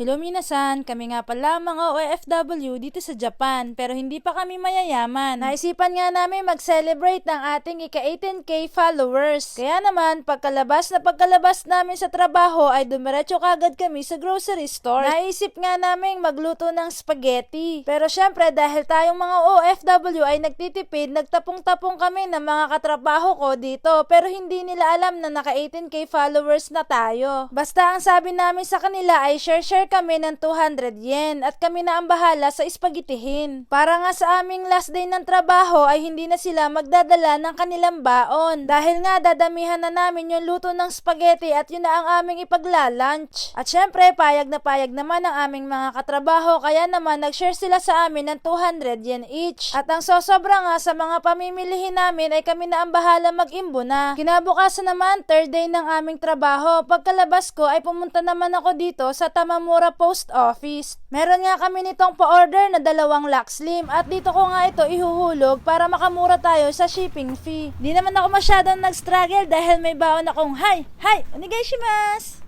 Hello minasan, kami nga pala mga OFW dito sa Japan pero hindi pa kami mayayaman. Naisipan nga namin mag-celebrate ng ating ika-18k followers. Kaya naman, pagkalabas na pagkalabas namin sa trabaho ay dumiretso kagad kami sa grocery store. Naisip nga namin magluto ng spaghetti. Pero syempre dahil tayong mga OFW ay nagtitipid, nagtapong-tapong kami ng mga katrabaho ko dito pero hindi nila alam na naka 18k followers na tayo. Basta ang sabi namin sa kanila ay share-share kami ng 200 yen at kami na ang bahala sa espagitihin. Para nga sa aming last day ng trabaho ay hindi na sila magdadala ng kanilang baon. Dahil nga dadamihan na namin yung luto ng spaghetti at yun na ang aming ipagla-lunch. At syempre, payag na payag naman ang aming mga katrabaho kaya naman nag-share sila sa amin ng 200 yen each. At ang sosobra nga sa mga pamimilihin namin ay kami na ang bahala mag-imbo na. Kinabukasan naman, third day ng aming trabaho. Pagkalabas ko ay pumunta naman ako dito sa Tamamura Post Office. Meron nga kami nitong pa-order na dalawang lock slim at dito ko nga ito ihuhulog para makamura tayo sa shipping fee. Di naman ako masyadong nag-struggle dahil may baon akong Hi! Hi! Onigaishimasu!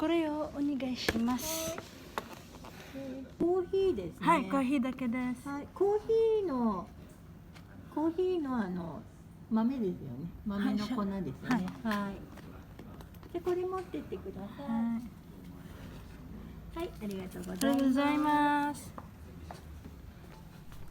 Koreo, onigaishimasu. コーヒーですね。はい、コーヒーだけです。はいコーヒーのコーヒーのあの豆ですよね。豆の粉ですよね。はい。でこれ持ってってください。はい、 はいありがとうございます。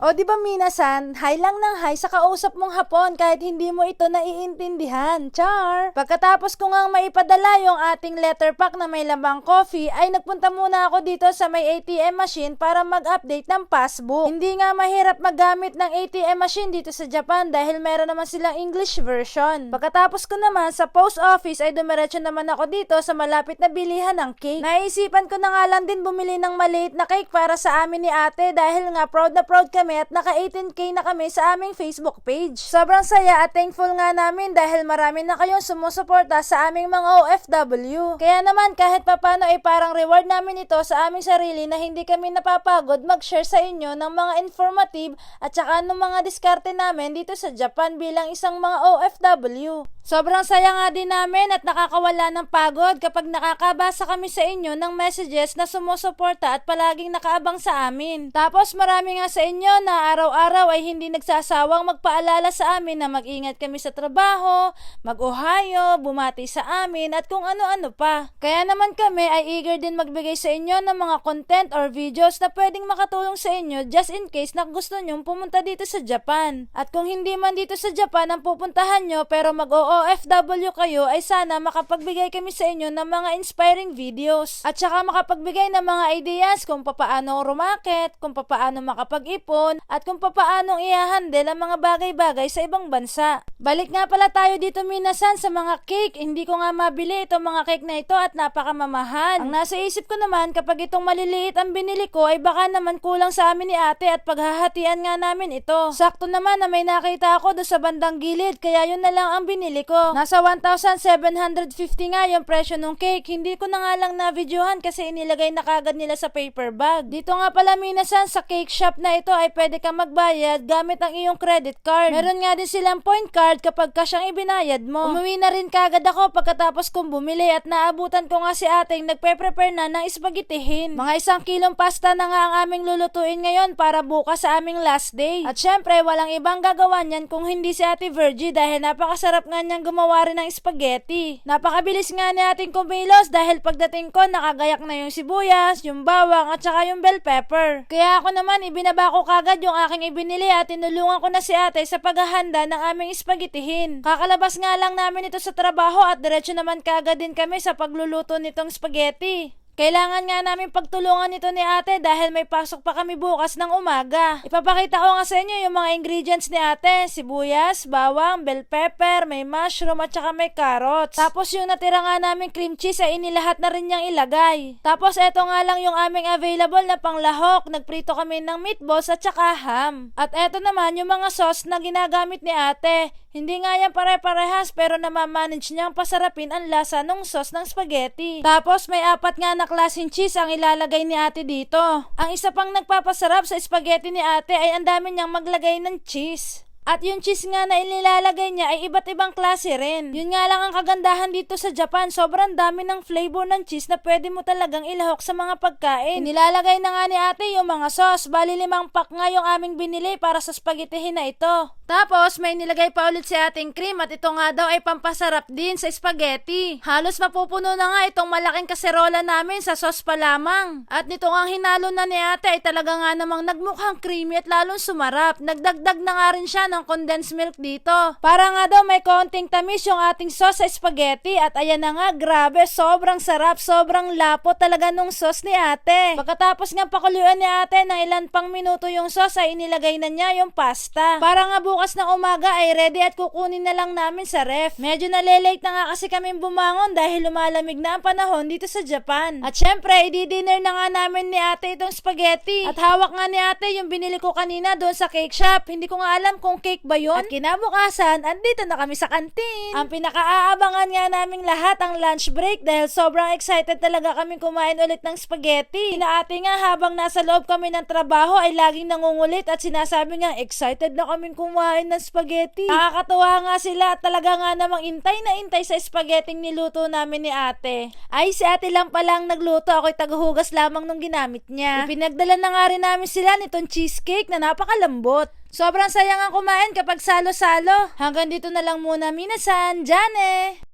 O di ba minasan, hay lang ng hay sa kausap mong hapon kahit hindi mo ito naiintindihan. Char! Pagkatapos ko ngang maipadala yung ating letter pack na may lamang coffee, ay nagpunta muna ako dito sa may ATM machine para mag-update ng passbook. Hindi nga mahirap maggamit ng ATM machine dito sa Japan dahil meron naman silang English version. Pagkatapos ko naman sa post office ay dumiretso naman ako dito sa malapit na bilihan ng cake. Naisipan ko na nga lang din bumili ng maliit na cake para sa amin ni ate dahil nga proud na proud kami at naka 18k na kami sa aming Facebook page. Sobrang saya at thankful nga namin dahil marami na kayong sumusuporta sa aming mga OFW. Kaya naman kahit papano ay parang reward namin ito sa aming sarili na hindi kami napapagod mag-share sa inyo ng mga informative at saka ng mga diskarte namin dito sa Japan bilang isang mga OFW. Sobrang saya nga din namin at nakakawala ng pagod kapag nakakabasa kami sa inyo ng messages na sumusuporta at palaging nakaabang sa amin. Tapos marami nga sa inyo na araw-araw ay hindi nagsasawang magpaalala sa amin na mag-ingat kami sa trabaho, mag-ohayo, bumati sa amin at kung ano-ano pa. Kaya naman kami ay eager din magbigay sa inyo ng mga content or videos na pwedeng makatulong sa inyo just in case na gusto nyong pumunta dito sa Japan. At kung hindi man dito sa Japan ang pupuntahan nyo pero mag-OFW kayo ay sana makapagbigay kami sa inyo ng mga inspiring videos. At saka makapagbigay ng mga ideas kung papaano rumakit, kung papaano makapag-ipon, at kung papaano i-handle ang mga bagay-bagay sa ibang bansa. Balik nga pala tayo dito minasan sa mga cake. Hindi ko nga mabili itong mga cake na ito at napakamamahal. Ang nasa isip ko naman kapag itong maliliit ang binili ko ay baka naman kulang sa amin ni ate at paghahatian nga namin ito. Sakto naman na may nakita ako doon sa bandang gilid kaya yun na lang ang binili ko. Nasa 1,750 nga yung presyo ng cake. Hindi ko na nga lang na-videohan kasi inilagay na kagad nila sa paper bag. Dito nga pala minasan sa cake shop na ito ay pwede ka magbayad gamit ang iyong credit card. Meron nga din silang point card kapag kasyang ibinayad mo. Umuwi na rin kagad ako pagkatapos kong bumili at naabutan ko nga si ating nagpe-prepare na ng espagitihin. Mga isang kilong pasta na nga ang aming lulutuin ngayon para bukas sa aming last day. At syempre, walang ibang gagawa niyan kung hindi si Ate Virgie dahil napakasarap nga niyang gumawa rin ng spaghetti. Napakabilis nga ni ating kumilos dahil pagdating ko nakagayak na yung sibuyas, yung bawang at saka yung bell pepper. Kaya ako naman ibinaba ko kagad yung aking ibinili at tinulungan ko na si ate sa paghahanda ng aming espagitihin. Kakalabas nga lang namin ito sa trabaho at diretso naman kagad din kami sa pagluluto nitong spaghetti. Kailangan nga namin pagtulungan nito ni ate dahil may pasok pa kami bukas ng umaga. Ipapakita ko nga sa inyo yung mga ingredients ni ate. Sibuyas, bawang, bell pepper, may mushroom at saka may carrots. Tapos yung natira nga namin cream cheese ay inilahat na rin niyang ilagay. Tapos eto nga lang yung aming available na panglahok. Nagprito kami ng meatballs at saka ham. At eto naman yung mga sauce na ginagamit ni ate. Hindi nga yan pare-parehas pero namamanage niyang pasarapin ang lasa ng sauce ng spaghetti. Tapos may apat nga na klaseng cheese ang ilalagay ni ate dito. Ang isa pang nagpapasarap sa spaghetti ni ate ay ang dami niyang maglagay ng cheese. At yung cheese nga na inilalagay niya ay iba't ibang klase rin. Yun nga lang ang kagandahan dito sa Japan, sobrang dami ng flavor ng cheese na pwede mo talagang ilahok sa mga pagkain. Nilalagay na nga ni ate yung mga sauce, bali limang pack nga yung aming binili para sa spaghettihin na ito. Tapos may nilagay pa ulit si ating cream at ito nga daw ay pampasarap din sa spaghetti. Halos mapupuno na nga itong malaking kaserola namin sa sauce pa lamang. At nito nga hinalo na ni ate ay talaga nga namang nagmukhang creamy at lalong sumarap. Nagdagdag na nga rin siya ng condensed milk dito. Para nga daw may konting tamis yung ating sauce sa spaghetti at ayan na nga grabe sobrang sarap sobrang lapo talaga nung sauce ni ate. Pagkatapos nga pakuluan ni ate ng ilan pang minuto yung sauce ay inilagay na niya yung pasta. Para nga bukas ng umaga ay ready at kukunin na lang namin sa ref. Medyo nalilate na nga kasi kami bumangon dahil lumalamig na ang panahon dito sa Japan. At syempre, i-dinner na nga namin ni ate itong spaghetti. At hawak nga ni ate yung binili ko kanina doon sa cake shop. Hindi ko nga alam kung cake ba yun. At kinabukasan, andito na kami sa kantin. Ang pinakaaabangan nga naming lahat ang lunch break dahil sobrang excited talaga kami kumain ulit ng spaghetti. Ina ate nga habang nasa loob kami ng trabaho ay laging nangungulit at sinasabi nga excited na kaming kumain ng spaghetti. Nakakatuwa nga sila at talaga nga namang intay na intay sa spaghetti niluto namin ni ate. Ay si ate lang palang nagluto ako'y tagahugas lamang nung ginamit niya. Ipinagdala na nga rin namin sila nitong cheesecake na napakalambot. Sobrang sayang ang kumain kapag salo-salo. Hanggang dito na lang muna minasan, Jane!